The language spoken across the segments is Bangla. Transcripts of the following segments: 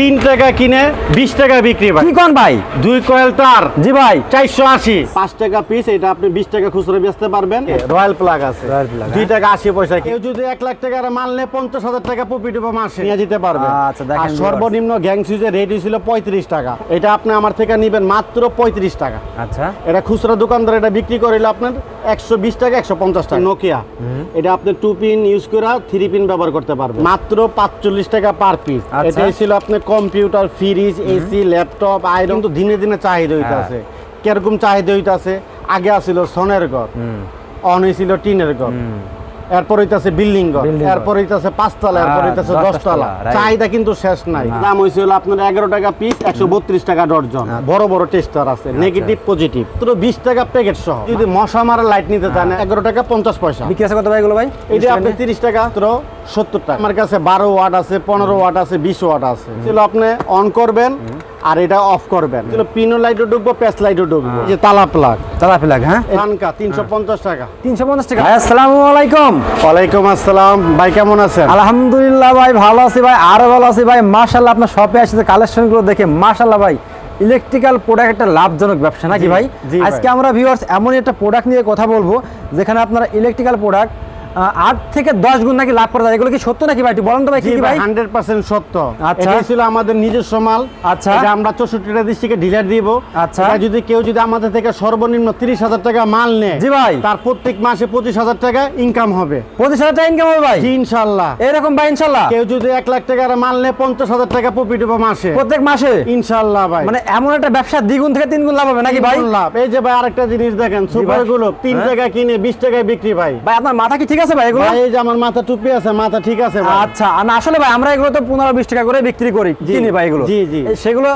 তিন টাকা কিনে বিশ টাকা বিক্রি ভাই। কি কোন ভাই? দুই কয়েল তার। জি ভাই। চারশো আশি। পাঁচ টাকা পিস এটা আপনি বিশ টাকা খুচরো বেচতে পারবেন। রয়্যাল প্লাগ আছে। দুই হ্যাঁ। টাকা আশি পয়সা কেউ যদি এক লাখ টাকার মাল নেয় পঞ্চাশ হাজার টাকা প্রফিট হবে মাসে। নিয়ে যেতে পারবে। আচ্ছা, দেখেন সর্বনিম্ন গ্যাং সুইচের রেট ছিল পঁয়ত্রিশ টাকা। এটা আপনি আমার থেকে নেবেন মাত্র পঁয়ত্রিশ টাকা। আচ্ছা। এটা খুচরা দোকানদার এটা বিক্রি করিল আপনার একশো বিশ টাকা একশো পঞ্চাশ টাকা। নোকিয়া এটা আপনি টু পিন ইউজ করে থ্রি পিন ব্যবহার করতে পারবেন। মাত্র পাঁচচল্লিশ টাকা পার পিস আচ্ছা। এটাই ছিল আপনার computer fridge AC laptop iron তো দিনে দিনে চাহিদা হইতাছে হ্যাঁ। কীরকম চাহিদা হইতাছে আগে আসিল সনের ঘর অন হয়েছিল টিনের ঘর। এরপর হইতাছে বিল্ডিং ঘর। এরপর হইতাছে পাঁচতলা এরপর হ্যাঁ, হইতাছে দশতলা তলা, চাহিদা কিন্তু শেষ নাই। দাম হয়েছিল আপনার এগারো টাকা পিস একশো বত্রিশ টাকা ডর্জন। বড় বড় টেস্টার আছে নেগেটিভ পজিটিভ তো বিশ টাকা প্যাকেট সহ। যদি মশা মারা লাইট নিতে চান এগারো টাকা পঞ্চাশ পয়সা। বিক্রি আছে কত ভাই এগুলো ভাই? এটা আপনি তিরিশ টাকা মাত্র সত্তর টাকা। আমার কাছে বারো ওয়াট আছে পনেরো ওয়াট আছে বিশ ওয়াট আছে। ছিল আপনি অন করবেন আর এটা অফ করবেন। পিনো লাইটও ঢুকবো প্যাস লাইটও ঢুকবো। যে তালা প্লাগ চালা ফেলাক হ্যাঁ? ফানকা তিনশো পঞ্চাশ টাকা। তিনশো পঞ্চাশ টাকা। ভাই আসসালামু আলাইকুম। ওয়ালাইকুম আসসালাম। ভাই কেমন আছেন? আলহামদুলিল্লাহ ভাই ভালো আছি ভাই আরও ভালো আছি ভাই। মাশাল্লাহ আপনার শপে আসছে কালেকশনগুলো দেখে মাশাল্লাহ ভাই ইলেকট্রিক্যাল প্রোডাক্ট একটা লাভজনক ব্যবসা নাকি ভাই। আজকে আমরা ভিউয়ার্স এমনই একটা প্রোডাক্ট নিয়ে কথা বলব যেখানে আপনারা ইলেকট্রিক্যাল প্রোডাক্ট আট থেকে দশ গুণ নাকি লাভ করা যায়? এগুলো কি সত্য নাকি ভাই? বলেন তো ভাই কি ভাই হান্ড্রেড পার্সেন্ট সত্য। আচ্ছা। ছিল আমাদের নিজস্ব মাল। আচ্ছা। আমরা চৌষট্টিটা ডিস্ট্রিক্টে ডিলার দিব। আচ্ছা। যদি কেউ যদি আমাদের থেকে সর্বনিম্ন তিরিশ হাজার টাকা মাল নেয় জি ভাই। তার প্রত্যেক মাসে পঁচিশ হাজার টাকা ইনকাম হবে। পঁচিশ হাজার টাকা ইনকাম হবে ভাই? ইনশাল্লাহ। এরকম ভাই ইনশাল্লাহ? কেউ যদি এক লাখ টাকার মাল নেয় পঞ্চাশ হাজার টাকা প্রফিট হবে মাসে। প্রত্যেক মাসে? ইনশাল্লাহ ভাই। মানে এমন একটা ব্যবসা দ্বিগুণ থেকে তিন গুণ লাভ হবে নাকি ভাই? লাভ। এই যে ভাই আরেকটা জিনিস দেখেন সুপারগুলো তিন হ্যাঁ। টাকা কিনে বিশ টাকায় বিক্রি ভাই। ভাই আপনার মাথা কি ঠিক আছে ভাই এগুলো? ভাই এই যে আমার মাথা টুপি আছে মাথা ঠিক আছে ভাই। আচ্ছা না আসলে ভাই আমরা এগুলো তো পনেরো বিশ টাকা করে বিক্রি করি। কিনি ভাই এগুলো? জি, জি। সেগুলো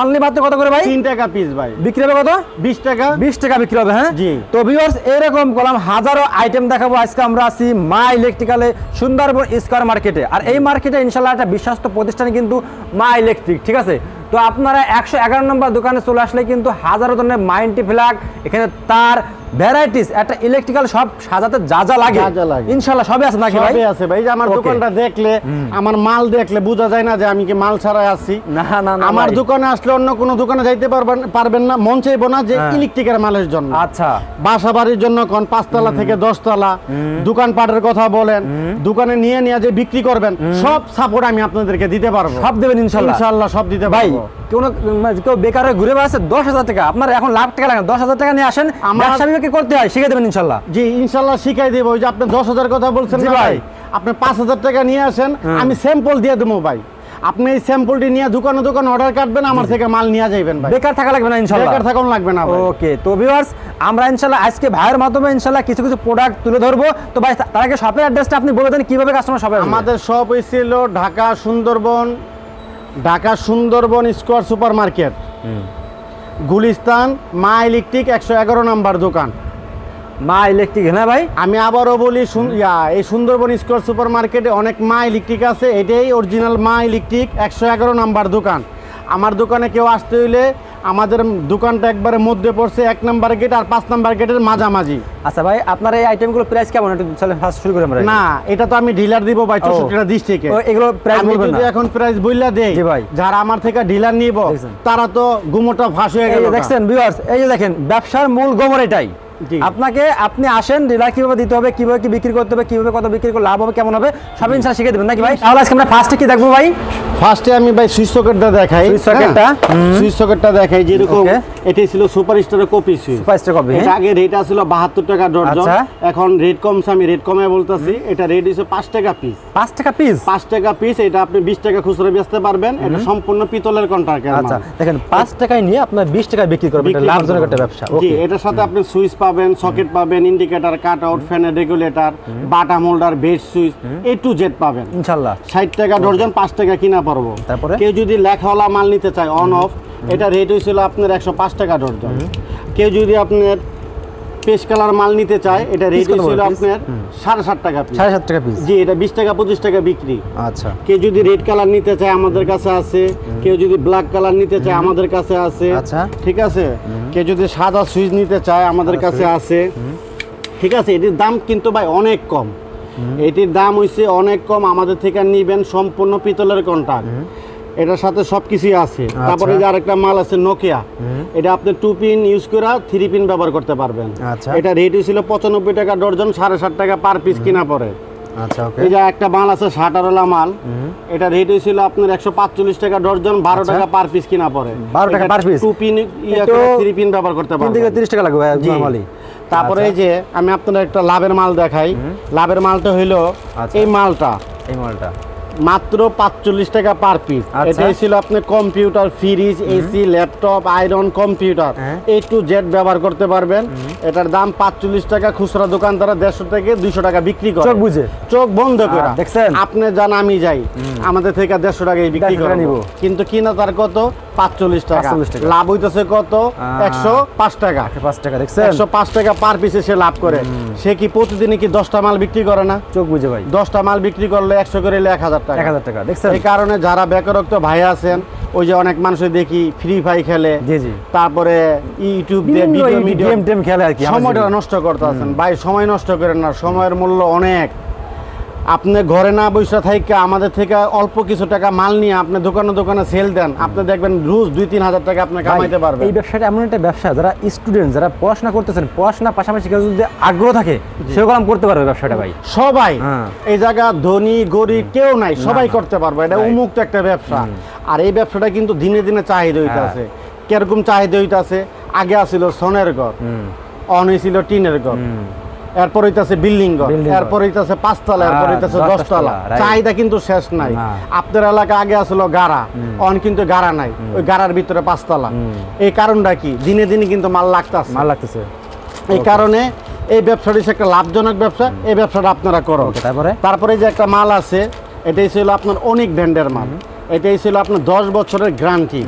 অনলি মাত্র কত করে ভাই? তিন টাকা পিস ভাই। বিক্রি হবে কত? বিশ টাকা। বিশ টাকা বিক্রি হবে হ্যাঁ? জি। তো ভিউয়ার্স এরকম কলাম হাজারো আইটেম দেখাবো। আজকে আমরা আছি মা ইলেকট্রিক্যালে সুন্দরবন স্কোয়ার মার্কেটে আর এই মার্কেটে ইনশাল্লাহ একটা বিশ্বস্ত প্রতিষ্ঠান কিন্তু মা ইলেকট্রিক ঠিক আছে? তো আপনারা একশো এগারো নম্বর দোকানে চলে আসলে কিন্তু হাজারো ধরনের মাইন্টি ফ্ল্যাগ এখানে তার ভ্যারাইটিস একটা ইলেকট্রিক্যাল সব সাজাতে যা যা লাগে। ইনশাল্লাহ সবই আছে নাকি ভাই? সবই আছে ভাই। যে আমার দোকানটা দেখলে আমার মাল দেখলে বোঝা যায় না যে আমি কি মাল ছাড়াই আছি। না না না আমার দোকানে আসলে অন্য কোনো দোকানে যাইতে পারবেন পারবেন না মন চাইব না যে হ্যাঁ। ইলেকট্রিকের মালের জন্য। আচ্ছা। বাসা বাড়ির জন্য কোন পাঁচতলা থেকে দশতলা দোকানপাটের কথা বলেন দোকানে নিয়ে নিয়ে যে বিক্রি করবেন সব সাপোর্ট আমি আপনাদেরকে দিতে পারব। সব দেবেন ইনশাল্লাহ। ইনশাল্লাহ সব দিতে ভাই কোনো মানে কেউ বেকার ঘুরে বেড়াচ্ছে দশ হাজার টাকা। আপনার এখন লাখ টাকা লাগে দশ হাজার টাকা নিয়ে আসেন আমার- বিক্রি করতে হয় শিখে দেবেন ইনশাল্লাহ। জি ইনশাল্লাহ শিখাই দেবো। ওই যে আপনি দশ হাজার কথা বলছেন ভাই। আপনি পাঁচ হাজার টাকা নিয়ে আসেন আমি স্যাম্পল দিয়ে দেবো ভাই। আপনি এই স্যাম্পলটি নিয়ে দোকানে দোকানে অর্ডার কাটবেন আমার থেকে মাল নিয়ে যাবেন ভাই। বেকার থাকা লাগবে না ইনশাল্লাহ। বেকার থাকুন লাগবে না ওকে তো ভিউয়ার্স আমরা ইনশাল্লাহ আজকে ভাইয়ের মাধ্যমে ইনশাল্লাহ কিছু কিছু প্রোডাক্ট তুলে ধরবো। তো ভাই তার আগে শপের অ্যাড্রেসটা আপনি বলে দেন কীভাবে কাস্টমার শপে আমাদের সব হয়েছিল Dhaka Sundarban Dhaka Sundarban square super market Gulistan মা ইলেকট্রিক একশো এগারো নাম্বার দোকান। মা ইলেকট্রিক হ্যাঁ ভাই? আমি আবারও বলি এই সুন্দরবন স্কোয়ার সুপার মার্কেটে অনেক মা ইলেকট্রিক আছে এটাই অরিজিনাল মা ইলেকট্রিক একশো এগারো নাম্বার দোকান। আমার দোকানে কেউ আসতে হইলে আমাদের দোকানটা একবারে মধ্যে পড়ছে এক নাম্বার গেট আর পাঁচ নাম্বার গেটের মাঝামাঝি। আচ্ছা ভাই আপনার এই আইটেমগুলো প্রাইস কেমন? একটু ফার্স্ট শুরু করে আমরা। না এটা তো আমি ডিলার দিব ভাই চৌষট্টিটা দিস থেকে। এগুলো প্রাইস বলবেন না। এখন প্রাইস বইলা দেই জি ভাই। যারা আমার থেকে ডিলার নিব। তারা তো গুমোটা ফাঁস হয়ে গেছে গেল দেখছেন ভিউয়ার্স এই যে দেখেন ব্যবসার মূল গোমর এটাই। আপনাকে আপনি আসেন ডিলার কীভাবে দিতে হবে কীভাবে কি বিক্রি করতে হবে কীভাবে কত বিক্রি করলে লাভ হবে কেমন হবে সব ইনশাল্লাহ শিখে দেবেন নাকি ভাই? তাহলে আজকে আমরা ফার্স্টে কি দেখব ভাই? ফার্স্টে আমি ভাই সুইচ সকেটটা দেখাই সুইচ সকেটটা? সুইচ সকেটটা দেখাই যেরকম. এটি ছিল সুপার স্টারের কপি সুইচ প্রাইসটা কবে এটা আগে রেট ছিল বাহাত্তর টাকা ডর্জন আচ্ছা। এখন রেট কমছে আমি রেট কমে বলতেছি এটা রেট হচ্ছে পাঁচ টাকা পিস পাঁচ টাকা পিস পাঁচ টাকা পিস এটা আপনি বিশ টাকা খুচরা বেচতে পারবেন এটা সম্পূর্ণ পিতলের কন্ট্রাক্টের আচ্ছা দেখেন পাঁচ টাকায় নিয়ে আপনার বিশ টাকায় বিক্রি করবেন এটা লাভজনক একটা ব্যবসা। জি ওকে এটার সাথে আপনি সুইচ পাবেন সকেট পাবেন ইন্ডিকেটর কাট আউট ফ্যানের regulator button holder bed switch A to Z পাবেন। ইনশাল্লাহ। ষাট টাকা ডর্জন পাঁচ টাকা কিনা পারব তারপরে? কেউ যদি লেখাওয়ালা মাল নিতে চায় অন অফ এটা রেট হয়েছিল আপনার একশো পাঁচ টাকা ডর্জন। কেউ যদি আপনার পেশ কালার মাল নিতে চায় এটা রেট piece? আপনার সাড়ে সাত টাকা। সাড়ে সাত টাকা পিস জি এটা বিশ টাকা পঁচিশ টাকা বিক্রি। আচ্ছা। কেউ যদি রেড কালার নিতে চায় আমাদের কাছে আছে। কেউ যদি ব্ল্যাক কালার নিতে চায় আমাদের কাছে আছে। আচ্ছা। ঠিক আছে? কেউ যদি সাদা সুইচ নিতে চায় আমাদের কাছে আছে। ঠিক আছে? এটির দাম কিন্তু ভাই অনেক কম। এটির দাম হইছে অনেক কম। আমাদের থেকে নিবেন সম্পূর্ণ পিতলের কন্ট্রাক্ট এটার সাথে সব কিছুই আছে তারপরে যে আরেকটা মাল আছে নোকিয়া এটা আপনি টু পিন ইউজ করে থ্রি পিন ব্যবহার করতে পারবেন। আচ্ছা। এটা রেট ছিল পঁচানব্বই টাকা ডর্জন সাড়ে ষাট টাকা পার পিস কিনা পড়ে আচ্ছা ওকে এই যে একটা মাল আছে ষাটারওয়ালা মাল এটা রেট হয়েছিল আপনার একশো পাঁচচল্লিশ টাকা ডর্জন বারো টাকা পার পিস কিনা পড়ে 12 টাকা per piece? Two pin three pin ব্যবহার করতে তিন পারবেন। তিরিশ টাকা লাগবে। নর্মালি তারপরে এই যে আমি আপনাদের একটা লাভের মাল দেখাই। লাভের মালটা হইল আচ্ছা। এই মালটা। এই মালটা। মাত্র পাঁচচল্লিশ টাকা পার পিস আচ্ছা। এটাই ছিল আপনি computer fridge AC laptop iron computer. A to Z ব্যবহার করতে পারবেন। এটার দাম পাঁচচল্লিশ টাকা খুচরা দোকানদারা দেড়শো থেকে দুইশো টাকা বিক্রি করে। চোখ বুঝে। চোখ বন্ধ করে। দেখছেন? আপনি যান আমি যাই। আমাদের থেকে দেড়শো টাকায় বিক্রি করে নিবো। কিন্তু কিনা তার কত? পাঁচচল্লিশ টাকা। লাভ হইতেছে কত? একশো পাঁচ টাকা। পাঁচ টাকা দেখছেন? একশো পাঁচ টাকা পার পিসে সে লাভ করে। সে কি প্রতিদিনই কি দশটা মাল বিক্রি করে না? চোখ বুঝে ভাই। দশটা মাল বিক্রি করলে একশো করে এক হাজার টাকা। এক হাজার টাকা দেখছেন? এই কারণে যারা বেকারত্ব ভাই আছেন ওই যে অনেক মানুষ দেখি ফ্রি ফায়ার খেলে জি জি। তারপরে ইউটিউব দিয়ে ভিডিও এই গেম টেম খেলে আর কি সময়টা নষ্ট করতে আছেন ভাই সময় নষ্ট করেন না সময়ের মূল্য অনেক। আপনি ঘরে না বসে থাইকা আমাদের থেকে অল্প কিছু টাকা মাল নিয়ে আপনি দোকানে দোকানে সেল দেন আপনি দেখবেন রোজ দুই তিন হাজার টাকা আপনি কামাইতে পারবেন। এই ব্যবসাটা এমন একটা ব্যবসা যারা স্টুডেন্ট যারা পড়াশোনা করতেছেন পড়াশোনার পাশাপাশি কেউ যদি আগ্রহ থাকে সেরকম কাম করতে পারবে ব্যবসাটা ভাই। সবাই হ্যাঁ। এই জায়গা ধনী গরিব কেউ নাই সবাই করতে পারবে এটা. উন্মুক্ত একটা ব্যবসা। আর এই ব্যবসাটা কিন্তু দিনে দিনে চাহিদা হইতাছে কীরকম চাহিদা হইতাছে আগে আসিল সোনের ঘর অন হয়েছিল টিনের ঘর। এরপর হইতাছে বিল্ডিং ঘর। এরপর হইতাছে পাঁচতলা এরপর হইতাছে দশ দশতলা তলা, চাহিদা কিন্তু শেষ নাই। আপনার এলাকা আগে আসলো গাড়া অন কিন্তু গাড়া নাই ওই গাড়ার ভিতরে পাঁচতলা। এই কারণটা কি? দিনে দিনে কিন্তু মাল লাগতাছে। মাল লাগতেছে। এই কারণে এই ব্যবসাটি হচ্ছে একটা লাভজনক ব্যবসা এই ব্যবসাটা আপনারা করো। তারপরে? তারপরে যে একটা মাল আছে এটাই ছিল আপনার অনেক ব্র্যান্ডের মাল। এটাই ছিল আপনার দশ বছরের গ্যারান্টি।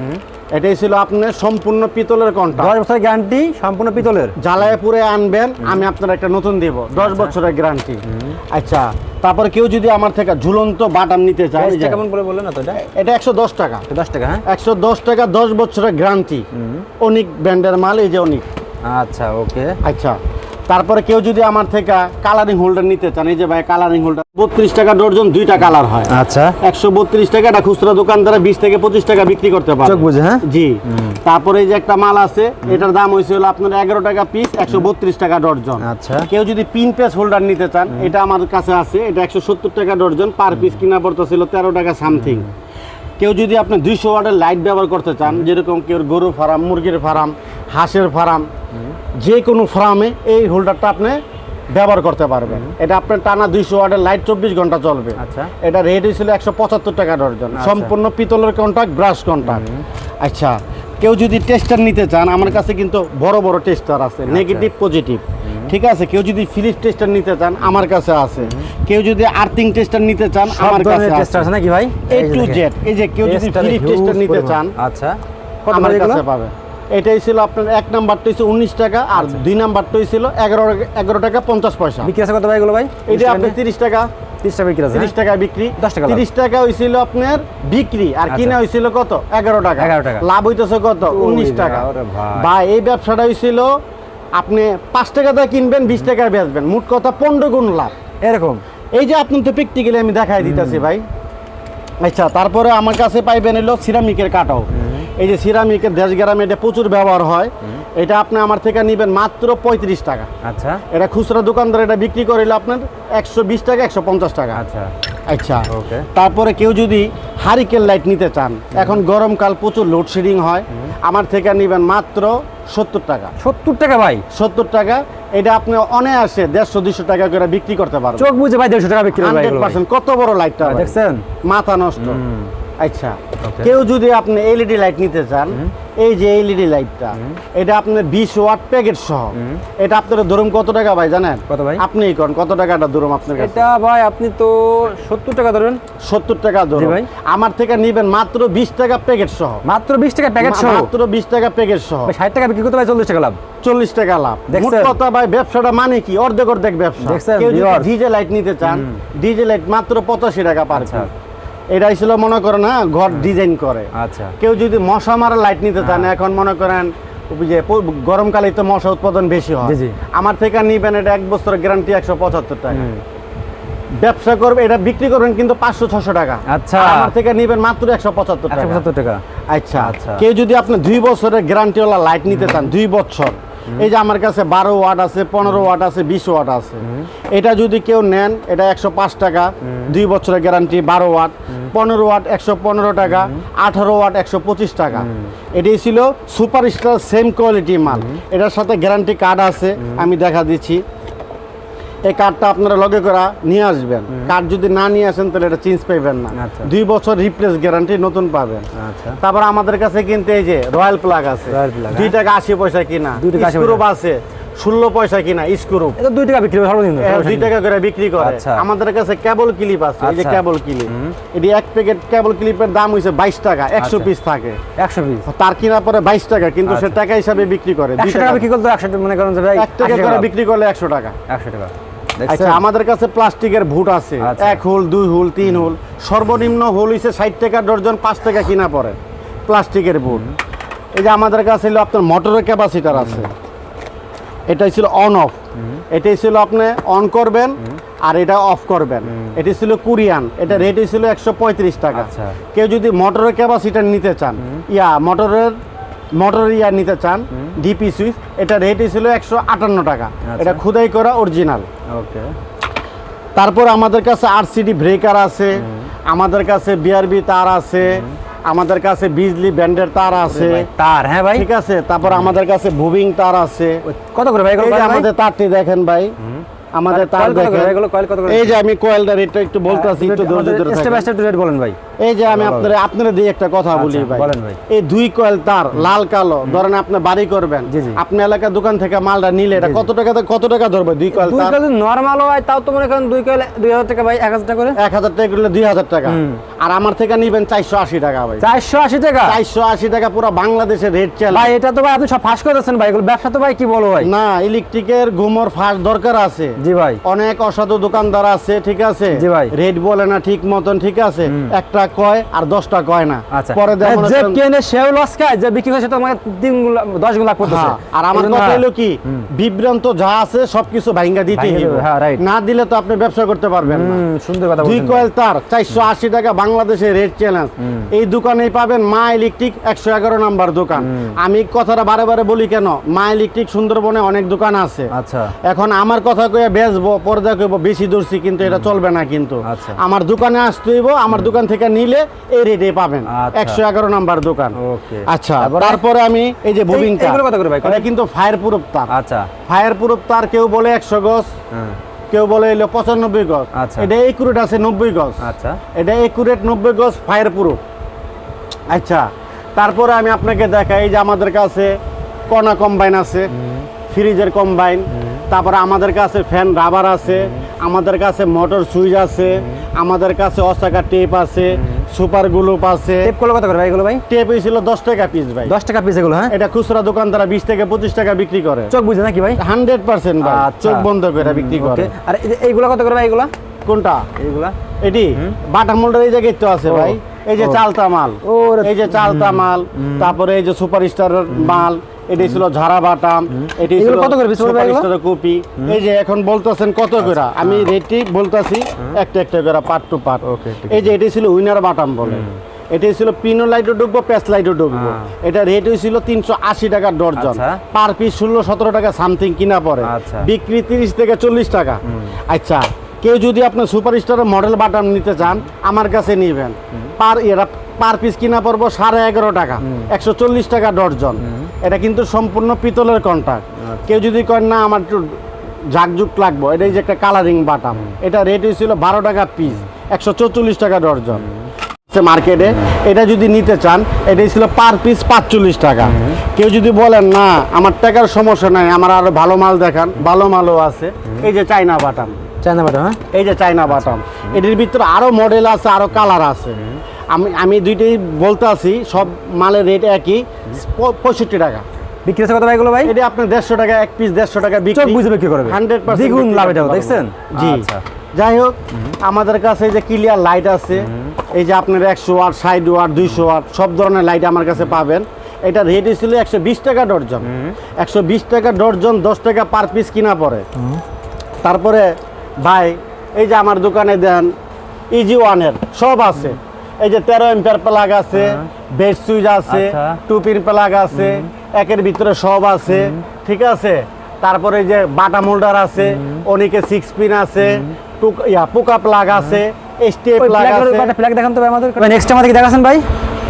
এটাই ছিল আপনার সম্পূর্ণ পিতলের কন্ট্রাক্ট দশ বছরের গ্যারান্টি সম্পূর্ণ পিতলের। জ্বালায় পুরে আনবেন আমি আপনার একটা নতুন দিব। দশ বছরের গ্যারান্টি আচ্ছা তারপর কেউ যদি আমার থেকে ঝুলন্ত বাটাম নিতে চায় কেমন বলে বললেন না তো এটা? এটা একশো দশ টাকা। দশ টাকা হ্যাঁ? একশো দশ টাকা দশ বছরের গ্যারান্টি অনেক ব্র্যান্ডের মাল এই যে অনেক। আচ্ছা ওকে। আচ্ছা। তারপরে কেউ যদি আমার থেকে কালারিং হোল্ডার নিতে চান এই যে ভাই কালারিং হোল্ডার বত্রিশ টাকা ডর্জন দুইটা কালার হয়। আচ্ছা। একশো বত্রিশ টাকা এটা খুচরা দোকানদারা বিশ থেকে পঁচিশ টাকা বিক্রি করতে পারে বুঝে হ্যাঁ? জি। তারপরে এই যে একটা মাল আছে এটার দাম হয়েছে হলো আপনার এগারো টাকা পিস একশো বত্রিশ টাকা ডর্জন আচ্ছা। কেউ যদি পিন পেস হোল্ডার নিতে চান এটা আমার কাছে আছে এটা একশো সত্তর টাকা ডর্জন পার পিস কিনা পড়তেছিল তেরো টাকা সামথিং কেউ যদি আপনি দুইশো ওয়াটের লাইট ব্যবহার করতে চান যেরকম কেউ গরু ফার্ম মুরগির ফার্ম হাঁসের ফার্ম যে কোনো ফার্মে এই হোল্ডারটা আপনি ব্যবহার করতে পারবেন। এটা আপনার টানা দুইশো ওয়াটের লাইট চব্বিশ ঘণ্টা চলবে। আচ্ছা। এটা রেট হয়েছিল একশো পঁচাত্তর টাকা ডর্জন সম্পূর্ণ পিতলের কন্ট্রাক্ট ব্রাশ কন্ট্রাক্ট আচ্ছা কেউ যদি টেস্টার নিতে চান আমার কাছে কিন্তু বড় বড় টেস্টার আছে নেগেটিভ পজিটিভ ঠিক আছে? কেউ যদি ফিলিপ টেস্টার নিতে চান আমার কাছে আছে। কেউ যদি আর্থিং টেস্টার নিতে চান আমার কাছে ধরনের টেস্ট আছে নাকি ভাই? এ টু। জেড এই যে কেউ যদি ফিলিপ টেস্টার নিতে চান আচ্ছা কত আমার কাছে পাবে। এটাই ছিল আপনার এক নাম্বারটা হচ্ছে উনিশ টাকা আর দুই নাম্বারটা ছিল এগারো এগারো টাকা পঞ্চাশ পয়সা। বিক্রি আছে কত ভাই এগুলো ভাই? এটা আপনার তিরিশ টাকা। তিরিশ টাকা বিক্রি তিরিশ টাকা বিক্রি। 10 টাকা। তিরিশ টাকা হইছিল আপনার বিক্রি আর আচ্ছা। কিনা হইছিল কত? এগারো টাকা। 11 টাকা। লাভ হইতেছে কত? উনিশ টাকা। ভাই। বা এই ব্যবসাটা হইছিল আপনি পাঁচ টাকা দিয়ে কিনবেন বিশ টাকায় বেচবেন। মোট কথা পনেরো গুণ লাভ। এরকম? এই যে আপনি তো প্র্যাকটিক্যালি আমি দেখাই দিতেছি ভাই। আচ্ছা তারপরে আমার কাছে পাইবেন এলো সিরামিকের কাটাও। এই যে সিরামিকের দেশ গ্রামে এটা প্রচুর ব্যবহার হয়। এটা আপনি আমার থেকে নেবেন মাত্র পঁয়ত্রিশ টাকা। আচ্ছা। এটা খুচরা দোকানদার এটা বিক্রি করিলে আপনার একশো বিশ টাকা একশো পঞ্চাশ টাকা। আচ্ছা। আচ্ছা। ওকে। তারপরে কেউ যদি হারিকেল লাইট নিতে চান এখন গরমকাল প্রচুর লোডশেডিং হয়। আমার থেকে নেবেন মাত্র সত্তর টাকা। সত্তর টাকা ভাই। সত্তর টাকা এটা আপনি অনায়াসে দেড়শো দুশো টাকা করে বিক্রি করতে পারবেন। চোখ বুঝে ভাই দেড়শো টাকা বিক্রি কত বড় লাইটটা? দেখছেন? মাথা নষ্ট। আচ্ছা কেউ যদি আপনি এলইডি লাইট নিতে চান এই যে এলইডি লাইটটা এটা আপনার বিশ ওয়াট প্যাকেট সহ। এটা আপনার ধরুন কত টাকা ভাই জানেন? কত ভাই? আপনি করেন কত টাকাটা ধরুন আপনার কাছে? এটা ভাই আপনি তো সত্তর টাকা ধরবেন সত্তর টাকা ধরুন। ভাই। আমার থেকে নিবেন মাত্র বিশ টাকা প্যাকেট সহ। মাত্র বিশ টাকা প্যাকেট সহ? মাত্র বিশ টাকা প্যাকেট সহ। ষাট টাকা বিক্রি করতে ভাই চল্লিশ টাকা লাভ। চল্লিশ টাকা লাভ? মোট কথা ভাই ব্যবসাটা মানে কি? অর্ধেক অর্ধেক ব্যবসা। কেউ ডিজে লাইট নিতে চান ডিজে লাইট মাত্র পঁচাশি টাকা পার। এটাই ছিল মনে করেন না ঘর ডিজাইন করে। আচ্ছা। কেউ যদি মশা মারা লাইট নিতে চান এখন মনে করেন যে গরমকালে তো মশা উৎপাদন বেশি হয়। আমার থেকে নিবেন এটা এক বছর গ্যারান্টি একশো পঁচাত্তর টাকা। ব্যবসা করবে এটা বিক্রি করবেন কিন্তু পাঁচশো ছশো টাকা। আচ্ছা। আমার থেকে নিবেন মাত্র একশো পঁচাত্তর টাকা। পঁচাত্তর টাকা। আচ্ছা। আচ্ছা। কেউ যদি আপনি দুই বছরের গ্যারান্টিওয়ালা লাইট নিতে চান দুই বছর এই যে আমার কাছে বারো ওয়াট আছে পনেরো ওয়াট আছে বিশ ওয়াট আছে। এটা যদি কেউ নেন এটা একশো পাঁচ টাকা দুই বছরের গ্যারান্টি বারো ওয়াট পনেরো ওয়াট একশো পনেরো টাকা আঠারো ওয়াট একশো পঁচিশ টাকা। এটাই ছিল সুপার স্টার সেম কোয়ালিটি মাল এটার সাথে গ্যারান্টি কার্ড আছে আমি দেখা দিচ্ছি। এই কার্ডটা আপনারা লগে করা নিয়ে আসবেন। কার্ড যদি না নিয়ে আসেন তাহলে এটা চেঞ্জ পাইবেন না। আচ্ছা। দুই বছর রিপ্লেস গ্যারান্টি নতুন পাবেন। আচ্ছা। তারপর আমাদের কাছে কিন্তু এই যে রয়্যাল প্লাগ আছে। দুই হ্যাঁ। টাকা আশি পয়সা কিনা। দুই টাকা 80 স্ক্রুপ আছে। ষোলো পয়সা কিনা স্ক্রুপ দুই টাকা বিক্রি সর্বনিম্ন। দুই টাকা করে বিক্রি করে। আচ্ছা। আমাদের কাছে কেবল ক্লিপ আছে। এই যে। কেবল ক্লিপ এটি এক প্যাকেট কেবল ক্লিপের দাম হইছে বাইশ টাকা। একশো। পিস থাকে। একশো পিস তার কিনা পরে বাইশ টাকা কিন্তু সে। টাকা হিসাবে বিক্রি করে। দুই টাকা বিক্রি করতে একশো মনে করেন এক টাকা করে বিক্রি করলে একশো টাকা। একশো টাকা। আচ্ছা আমাদের কাছে প্লাস্টিকের ভুট আছে। আচ্ছা। এক হুল দুই হুল তিন হুল। সর্বনিম্ন হুল হইছে ষাট টাকা ডর্জন পাঁচ টাকা কিনা পড়ে। প্লাস্টিকের বুট এই যে আমাদের কাছে হলো আপনার মোটরের ক্যাপাসিটার আছে। এটাই ছিল অন অফ এটাই ছিল আপনি অন করবেন আর এটা অফ করবেন। এটি ছিল কুরিয়ান। এটা রেট ছিল একশো পঁয়ত্রিশ টাকা। আচ্ছা। কেউ যদি মোটরের ক্যাপাসিটার নিতে চান ইয়া মোটরের মোটর ইয়ার নিতে চান ডিপি সুইচ এটা রেট ছিল একশো আটান্ন টাকা। আচ্ছা। এটা খুদাই করা অরিজিনাল ওকে। তারপর আমাদের কাছে আরসিডি ব্রেকার আছে আমাদের কাছে বিআরবি তার আছে আমাদের কাছে বিজলি ব্যান্ডের তার আছে। তার হ্যাঁ ভাই? ঠিক আছে? তারপর আমাদের কাছে মুভিং তার আছে। কত করে ভাই? আমাদের তারটি দেখেন ভাই। আমাদের তার কয়েল কয়েল? এই যে আমি কয়েলটা রেটটা একটু বলতেছি একটু ধৈর্য ধরে স্টেপ বাই স্টেপ রেট বলেন ভাই। এই যে আমি আপনার আপনারা দিয়ে একটা কথা বলি আচ্ছা, ভাই। বলেন ভাই। এই দুই কয়েল তার লাল কালো ধরেন আপনি বাড়ি করবেন। আপনি এলাকার দোকান থেকে মালটা নিলে এটা। কত টাকা কত টাকা ধরবে দুই কয়েল তার? কেজি নরমাল হয় তাও তো মনে করেন দুই দুই হাজার টাকা ভাই এক হাজার টাকা করে? এক হাজার টাকা করলে দুই হাজার টাকা। আর আমার থেকে নিবেন চারশো আশি টাকা ভাই। চারশো আশি টাকা? চারশো আশি টাকা পুরো বাংলাদেশের রেট চলে ভাই এটা তো ভাই আপনি সব ফাঁস করে দিচ্ছেন ভাই এগুলো ব্যবসা তো ভাই কি বলো ভাই? না ইলেকট্রিকের ঘুমোর ফাঁস দরকার আছে। জি ভাই। অনেক অসাধু দোকানদার আছে ঠিক আছে? জি ভাই। রেট বলে না ঠিক মতন ঠিক আছে? একটা কয় আর দশটা কয় না। আচ্ছা। পরে যে কেনে সেও লস খায় যে বিক্রি করে সে তো তিন দশ গুণ লাভ করতেছে। হ্যাঁ, আর আমার কথা। হলো কি বিভ্রান্ত যা আছে সবকিছু ভাঙ্গা দিতে হ্যাঁ. না দিলে তো আপনি ব্যবসা করতে পারবেন না। সুন্দর কথা দুই কয়েল তার চারশো আশি টাকা বাংলাদেশে রেট চ্যালেঞ্জ এই দোকানেই পাবেন মা ইলেকট্রিক একশো এগারো নাম্বার দোকান। আমি কথাটা বারে বারে বলি কেন মা ইলেকট্রিক সুন্দরবনে অনেক দোকান আছে। আচ্ছা। এখন আমার কথা কয়ে বেচবো পর্দা করব বেশি দূরছি কিন্তু এটা চলবে না কিন্তু। আচ্ছা। আমার দোকানে আসতে হইব আমার দোকান থেকে নিলে এই রেটে পাবেন। আচ্ছা। একশো এগারো নাম্বার দোকান। ওকে। আচ্ছা তারপরে? আমি এই যে বুবিং? এটা কিন্তু ফায়ার প্রুফ তার। আচ্ছা। ফায়ার প্রুফ তার কেউ বলে একশো গজ হ্যাঁ, কেউ বলে এলো পঁচানব্বই গজ। আচ্ছা। এটা একুরেট আছে নব্বই গজ। আচ্ছা। এটা একুরেট নব্বই গজ ফায়ার প্রুফ। আচ্ছা তারপরে আমি আপনাকে দেখাই এই যে আমাদের কাছে কণা কম্বাইন আছে ফ্রিজের কম্বাইন তারপরে আমাদের কাছে ফ্যান রাবার আছে আমাদের কাছে মোটর সুইচ আছে আমাদের কাছে অসাকা টেপ আছে সুপার গ্লুপ আছে। টেপ করলে কত করে ভাই এগুলো ভাই? টেপ হয়েছিল দশ টাকা পিস ভাই। দশ টাকা পিস এগুলো হ্যাঁ? এটা খুচরা দোকানদারা বিশ থেকে পঁচিশ টাকা বিক্রি করে। চোখ বুঝে নাকি ভাই? হান্ড্রেড পার্সেন্ট ভাই আচ্ছা। চোখ বন্ধ করে বিক্রি করে। আর এইগুলা কত করে ভাই এগুলা? কোনটা? এইগুলা। এটি? বাটার মোল্ডার এই জায়গায় তো আছে ভাই। এই যে চালতা মাল। ওরে, এই যে চালতা মাল তারপরে এই যে সুপার স্টারের মাল এটি ছিল ঝাড়া বাটাম এটি ছিল কত করে কপি। এই যে এখন বলতেছেন কত করে? আমি রেটটি বলতাছি একটা একটা করে পার্ট টু পার্ট এই যে এটি ছিল উইনার বাটাম বলে। এটি ছিল পিনো লাইটও ঢুকবো প্যাস লাইটও ঢুকবো। হ্যাঁ। এটা রেট হয়েছিল তিনশো আশি টাকা ডর্জন। আচ্ছা। পার পিস ষোলো সতেরো টাকা সামথিং কিনা পড়ে। আচ্ছা। বিক্রি তিরিশ থেকে চল্লিশ টাকা। আচ্ছা কেউ যদি আপনার সুপার স্টারের মডেল বাটাম নিতে চান আমার কাছে নিবেন। পার এরা পার পিস কিনা পড়ব সাড়ে এগারো টাকা একশো চল্লিশ টাকা ডর্জন। এটা কিন্তু সম্পূর্ণ পিতলের কন্ট্রাক্ট কেউ যদি করেন না আমার একটু ঝাকঝুক লাগবো এটা এই যে একটা কালারিং বাটাম এটা রেট হয়েছিল বারো টাকা পিস একশো চৌচল্লিশ টাকা ডর্জন। মার্কেটে এটা যদি নিতে চান এটা ছিল পার পিস পাঁচচল্লিশ টাকা। কেউ যদি বলেন না আমার টাকার সমস্যা নাই আমার আরও ভালো মাল দেখান ভালো মালও আছে। এই যে চাইনা বাটাম চায়না বাটা হ্যাঁ? এই যে চাইনা বাটাম এটির ভিতরে আরও মডেল আছে আরও কালার আছে। আমি আমি দুইটাই বলতে আছি সব মালের রেট একই পঁয়ষট্টি টাকা। বিক্রি হচ্ছে কত ভাই এগুলো ভাই? এটা আপনার দেড়শো টাকা এক পিস দেড়শো টাকা বিক্রি। বুঝে বিক্রি করবে। হান্ড্রেড দ্বিগুণ লাভ এটা দেখছেন? জি। আচ্ছা। যাই হোক আমাদের কাছে এই যে ক্লিয়ার লাইট আছে এই যে আপনার একশো ওয়াট ষাট ওয়াট দুইশো ওয়াট সব ধরনের লাইট আমার কাছে পাবেন। এটা রেট ছিল একশো বিশ টাকা ডর্জন। একশো বিশ টাকা ডর্জন দশ টাকা পার পিস কিনা পড়ে। তারপরে ভাই এই যে আমার দোকানে দেন ইজি ওয়ানের সব আছে। এই যে তেরো এম্পিয়ার প্লাগ আছে বেড সুইচ আছে আচ্ছা। টু পিন প্লাগ আছে একের ভিতরে সব আছে ঠিক আছে? তারপরে যে বাটা মোল্ডার আছে অনেকে সিক্স পিন আছে টুক- ইয়া পোকা প্লাগ আছে প্লাগ আছে। দেখান তো আমাদের। নেক্সট দেখাছেন ভাই।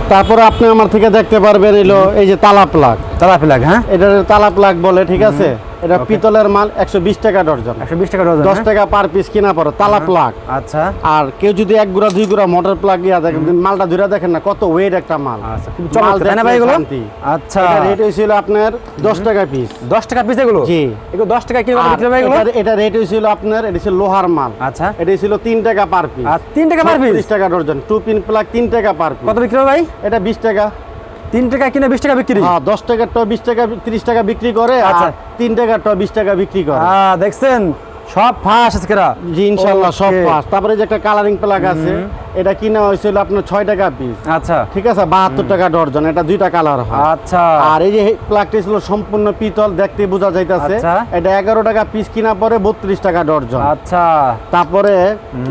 তারপরে আপনি আমার থেকে দেখতে পারবেন এলো এই যে তালা প্লাগ তালা প্লাগ হ্যাঁ? এটা তালা প্লাগ বলে ঠিক আছে? এটা পিতলের মাল একশো বিশ টাকা ডর্জন একশো বিশ টাকা দশ হ্যাঁ? টাকা পার পিস কিনা পড়ে তালা প্লাগ আচ্ছা। আর কেউ যদি এক গুড়া দুই গুড়া মোটর প্লাগ ইয়া দেখেন মালটা ধরে দেখেন না কত ওয়েট একটা মাল। আচ্ছা। আচ্ছা। এটা রেট হয়েছিল আপনার দশ টাকা পিস দশ টাকা পিস এগুলো? জি। এগুলো দশ টাকা কিলো এটা রেট হয়েছিল আপনার এটা ছিল লোহার মাল। আচ্ছা। এটা ছিল তিন টাকা পার পিস আর তিন টাকা পার পিস টাকা ডর্জন টু পিন প্লাগ তিন টাকা পার পিস কত বিক্রি ভাই? এটা বিশ টাকা। তিন টাকা কিনে বিশ টাকা বিক্রি? হ্যাঁ দশ টাকার ট বিশ টাকা তিরিশ টাকা বিক্রি করে আচ্ছা। তিন টাকার ট বিশ টাকা বিক্রি করে। হ্যাঁ দেখছেন? সব ফাঁস আজকেরা। জি ইনশাল্লাহ সব ফাঁস। তারপরে যে একটা কালারিং প্লাগ আছে এটা কিনা হয়েছিল আপনার ছয় টাকা পিস আচ্ছা। ঠিক আছে? বাহাত্তর টাকা ডর্জন। এটা দুইটা কালার হয়। আচ্ছা। আর এই যে প্লাগটি ছিল সম্পূর্ণ পিতল দেখতে বোঝা যাইতাছে। আচ্ছা। এটা এগারো টাকা পিস কিনা পরে বত্রিশ টাকা ডর্জন। আচ্ছা। তারপরে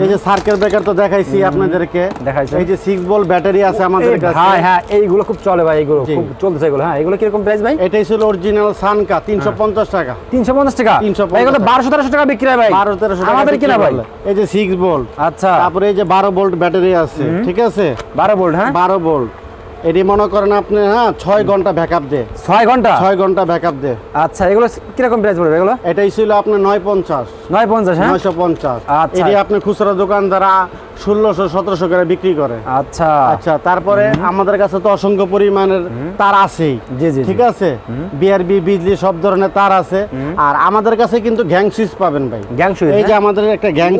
এই যে সার্কেল ব্রেকার তো দেখাইছি আপনাদেরকে। দেখাইছেন। এই যে সিক্স বল ব্যাটারি আছে আমাদের কাছে। ভাই হ্যাঁ এইগুলো খুব চলে ভাই এগুলো। খুব চলতেছে এগুলো। হ্যাঁ এগুলো কীরকম প্রাইস ভাই? এটাই ছিল অরিজিনাল সানকা তিনশো পঞ্চাশ টাকা। তিনশো পঞ্চাশ টাকা? 350 ভাই এগুলো বারোশো তেরোশো টাকা বিক্রি হয় ভাই। বারো তেরোশো টাকা আমাদের কিনা ভাই? এই যে সিক্স ভোল্ট আচ্ছা। তারপরে এই যে বারো ভোল্ট ব্যাটারি আছে ঠিক আছে? বারো বোল্ট হ্যাঁ? বারো বোল্ট। এটি মনে করেন আপনি হ্যাঁ ছয় ঘণ্টা ব্যাকআপ দে ছয় ঘণ্টা? ছয় ঘণ্টা ব্যাকআপ দে আচ্ছা এগুলো কীরকম প্রাইস পড়বে এগুলো? এটাই ছিল আপনার নয় পঞ্চাশ। নয় পঞ্চাশ হ্যাঁ? নয়শো পঞ্চাশ। আর এটি আপনি খুচরা দোকানদারা ষোলোশো সতেরোশো করে বিক্রি করে। আচ্ছা। আচ্ছা তারপরে আমাদের কাছে তো অসংখ্য পরিমাণের তার আছেই। জি, জি, জি। ঠিক আছে? বিআরবি বিজলি সব ধরনের তার আছে। আর আমাদের কাছে কিন্তু গ্যাং সুইচ পাবেন ভাই। গ্যাং সুইচ এই যে আমাদের একটা গ্যাং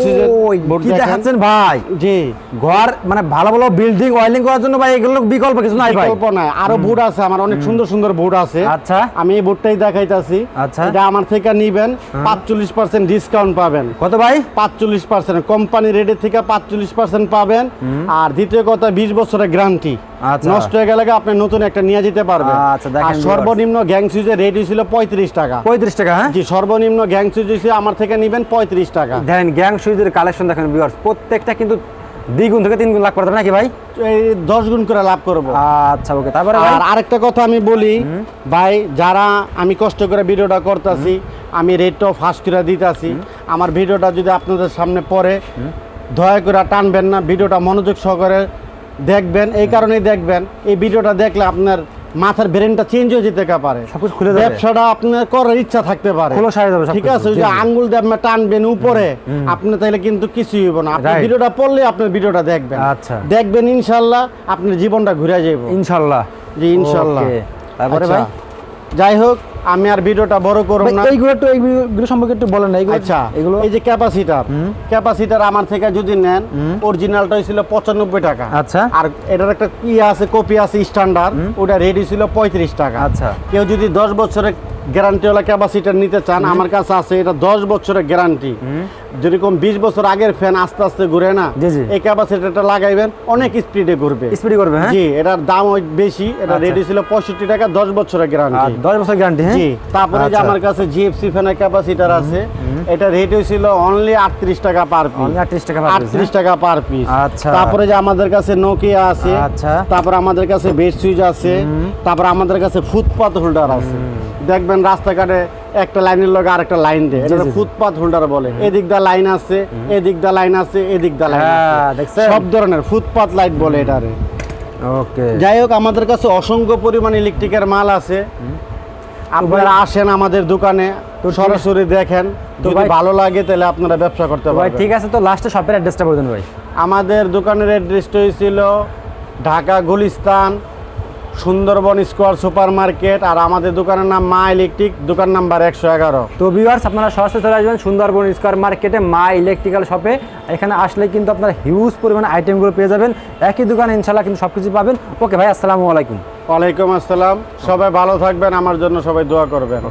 বোর্ড কি দেখাচ্ছেন ভাই? জি। ঘর মানে ভালো ভালো বিল্ডিং ওয়েলিং করার জন্য ভাই এগুলো বিকল্প কিছু নাই ভাই। বিকল্প নাই। আরও বুট আছে আমার অনেক সুন্দর সুন্দর বুট আছে। আচ্ছা। আমি এই বুটটাই দেখাইতাছি। আচ্ছা। এটা আমার থেকে নিবেন পাঁচচল্লিশ পার্সেন্ট ডিসকাউন্ট পাবেন। কত ভাই? পাঁচচল্লিশ পার্সেন্ট কোম্পানি রেটের থেকে পাঁচচল্লিশ পার্সেন্ট পাবেন। আর দ্বিতীয় কথা বিশ বছরের গ্যারান্টি। আচ্ছা। নষ্ট হয়ে গেলে আপনি নতুন একটা নিয়ে যেতে পারবেন? আচ্ছা, আর সর্বনিম্ন গ্যাং সুইচের রেট ছিল পঁয়ত্রিশ টাকা। পঁয়ত্রিশ টাকা হ্যাঁ? জি সর্বনিম্ন গ্যাং সুইচ হইছে আমার থেকে নিবেন পঁয়ত্রিশ টাকা। দেখেন গ্যাং সুইচের কালেকশন দেখেন ভিউয়ার্স প্রত্যেকটা কিন্তু দ্বিগুণ থেকে তিন গুণ লাখ পড়বে নাকি ভাই? এই দশ গুণ করে লাভ করব। আচ্ছা ওকে। তারপরে আর আরেকটা কথা আমি বলি ভাই যারা আমি কষ্ট করে ভিডিওটা করতেছি আমি রেটটাও ফার্স্ট করে দিতেছি আমার ভিডিওটা যদি আপনাদের সামনে পড়ে দয়া করে টানবেন না ভিডিওটা মনোযোগ সহকারে দেখবেন এই কারণেই দেখবেন এই ভিডিওটা দেখলে আপনার মাথার ব্রেনটা চেঞ্জ হয়ে যেতে পারে। সবকিছু খুলে ব্যবসাটা আপনার করার ইচ্ছা থাকতে পারে। যাবে ঠিক আছে ওই যে আঙ্গুল দিয়ে আপনি টানবেন উপরে আপনি তাহলে কিন্তু কিছুই হইব না। আপনি ভিডিওটা পড়লে আপনার ভিডিওটা দেখবেন। আচ্ছা। দেখবেন ইনশাল্লাহ আপনার জীবনটা ঘুরে যাবে ইনশাল্লাহ। জি ইনশাল্লাহ। তারপরে আচ্ছা, ভাই? যাই হোক আমি আর ভিডিওটা বড় করব না। এইগুলো একটু এইগুলো সম্পর্কে একটু বলেন না এইগুলো আচ্ছা এগুলো এই যে ক্যাপাসিটার ক্যাপাসিটার আমার থেকে যদি নেন অরিজিনালটা ছিল পঁচানব্বই টাকা। আচ্ছা। আর এটার একটা কি আছে কপি আছে স্ট্যান্ডার্ড ওটা রেডি ছিল পঁয়ত্রিশ টাকা। আচ্ছা। কেউ যদি দশ বছরের গ্যারান্টিওয়ালা ক্যাপাসিটার নিতে চান আমার কাছে আছে এটা দশ বছরের গ্যারান্টি। যেরকম বিশ বছর আগের ফ্যান আস্তে আস্তে ঘুরে না। এই ক্যাপাসিটারটা লাগাইবেন অনেক স্পিডে ঘুরবে। স্পিড করবে হ্যাঁ? জি এটার দাম ওই বেশি এটা আচ্ছা। রেডি ছিল পঁয়ষট্টি টাকা দশ বছরের গ্যারান্টি দশ বছর গ্যারান্টি হ্যাঁ? জি তারপরে যে আচ্ছা। আমার কাছে জিএফসি ফ্যানের ক্যাপাসিটার আছে এটা রেট হয়েছিল অনলি আটত্রিশ টাকা পার পিস 38 টাকা আটত্রিশ টাকা পার পিস আচ্ছা। তারপরে যে আমাদের কাছে নোকিয়া আছে আচ্ছা। তারপরে আমাদের কাছে বেড সুইচ আছে তারপরে আমাদের কাছে ফুটপাথ হোল্ডার আছে। দেখবেন রাস্তাঘাটে একটা লাইনের লগে আরেকটা লাইন দেয়। এটা। ফুটপাথ হোল্ডার বলে। এদিক দা লাইন আছে এদিক দা লাইন আছে এদিক দা লাইন হ্যাঁ, আছে? সব ধরনের ফুটপাথ লাইট বলে এটারে। ওকে। যাই হোক আমাদের কাছে অসংখ্য পরিমাণ ইলেকট্রিকের মাল আছে। আপনারা আসেন আমাদের দোকানে তো সরাসরি দেখেন। যদি ভাই- ভালো লাগে তাহলে আপনারা ব্যবসা করতে ভাই পারবেন। ঠিক আছে তো লাস্টে শপের অ্যাড্রেসটা বলুন ভাই। আমাদের দোকানের অ্যাড্রেসটা হয়েছিল Dhaka Gulistan Sundarban square super market আর আমাদের দোকানের নাম মা ইলেকট্রিক দোকান নাম্বার একশো এগারো। তো ভিউয়ার্স আপনারা সরাসরি চলে আসবেন সুন্দরবন স্কোয়ার মার্কেটে মা ইলেকট্রিক্যাল শপে। এখানে আসলে কিন্তু আপনারা হিউজ পরিমাণে আইটেমগুলো পেয়ে যাবেন। একই দোকানে ইনশাল্লাহ কিন্তু সব কিছু পাবেন। ওকে ভাই আসসালামু আলাইকুম। ওয়ালাইকুম আসসালাম। সবাই ভালো থাকবেন আমার জন্য সবাই দোয়া করবেন।